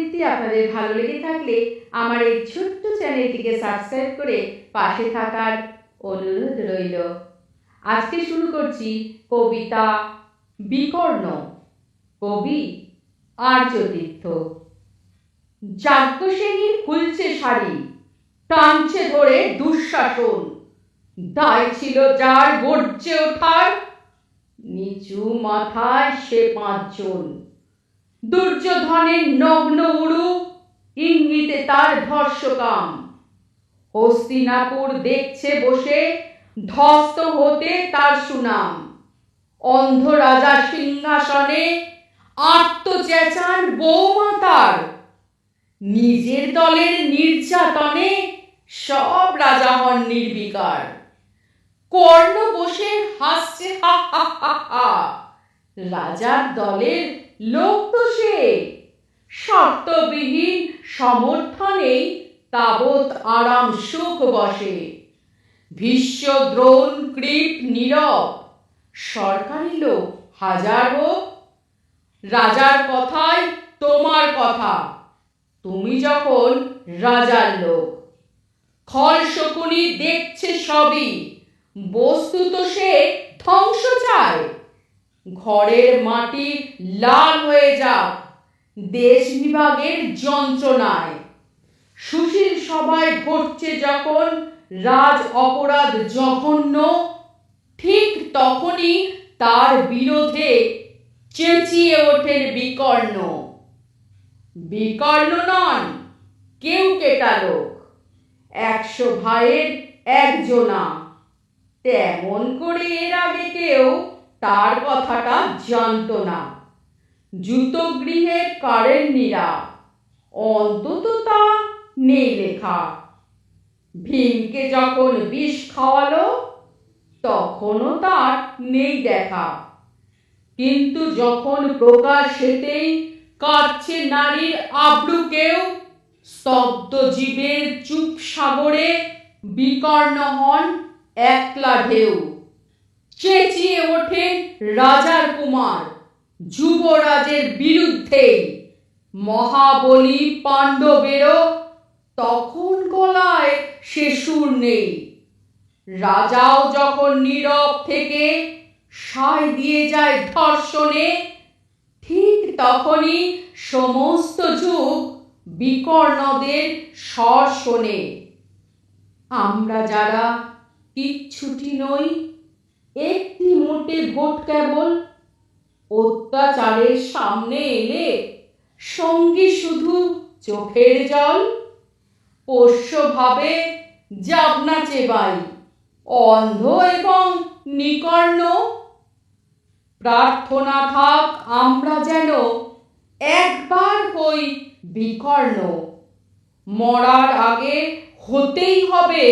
আবৃত্তি আপনাদের ভালো লেগে থাকলে আমার এই ছোট্ট চ্যানেলটিকে সাবস্ক্রাইব করে পাশে থাকার অনুরোধ রইল। আজকে শুরু করছি কবিতা বিকর্ণ, কবি আর্যতীর্থ যাজ্ঞসেনীর খুলছে শাড়ি, টানছে ধরে দুঃশাসন। দায় ছিল যার গর্জে ওঠার, নিচু মাথায় সে পাঁচজন। দুর্যোধনের নগ্ন উড়ু, ইঙ্গিতে তার ধর্ষকাম। হস্তিনাপুর দেখছে বসে ধস্ত হতে তার সুনাম। অন্ধ রাজা সিংহাসনে আত্মচেঁচান বৌমাতার নিজের দলের নির্যাতনে সব রাজা হন নির্বিকার। কর্ণ বসে হাসছে হা হা হা হা। রাজার দলের লোক তো সে। শর্তবিহীন সমর্থনেই তাবৎ আরাম সুখ বসে। ভীষ্ম দ্রোণ কৃপ নীরব। সরকারি লোক হাজার হোক। রাজার কথায় তোমার কথা। তুমি যখন রাজার লোক। খল শকুনি দেখছে সবই। বস্তুত সে ধ্বংস চায় ঘরের মাটি লাল হয়ে যাক, দেশ বিভাগের যন্ত্রণায়। সুশীল সভায় ঘটছে যখন রাজ অপরাধ জঘন্য, ঠিক তখনই তার বিরোধে চেঁচিয়ে ওঠেন বিকর্ণ। বিকর্ণ নন, কেউ কেটা লোক, একশো ভাইয়ের একজনা। তেমন করে এর আগে কেউ তার কথাটা জানত না। জুতো গৃহে কারেন্নিরা অন্তত তা নেই লেখা। ভীমকে যখন বিষ খাওয়ালো, তখনও তার নেই দেখা। কিন্তু যখন প্রকাশ সেতেই কাটছে নারীর আব্রু কেউ, স্তব্ধ জীবের চুপ সাগরে বিকর্ণ হন একলা ঢেউ। চেঁচিয়ে ওঠেন রাজার কুমার। যুবরাজের বিরুদ্ধে মহাবলী পাণ্ডবেরও তখন গলায় সে সুর নেই। রাজাও যখন নীরব থেকে সায় দিয়ে যায় ধর্ষণে, ঠিক তখনই সমস্ত যুগ বিকর্ণদের স্বর শোনে আমরা যারা কিচ্ছুটি নই একটি মোটে ভোট কেবল অত্যাচারের সামনে এলে সঙ্গী শুধু চোখের জল, পোষ্যভাবে যাবনা চেবাই অন্ধ এবং নিকর্ণ। প্রার্থনা থাক আমরা যেন একবার হই বিকর্ণ। মরার আগে হতেই হবে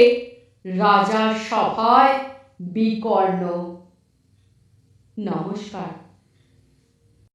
রাজার সভায় বিকর্ণ নমস্কার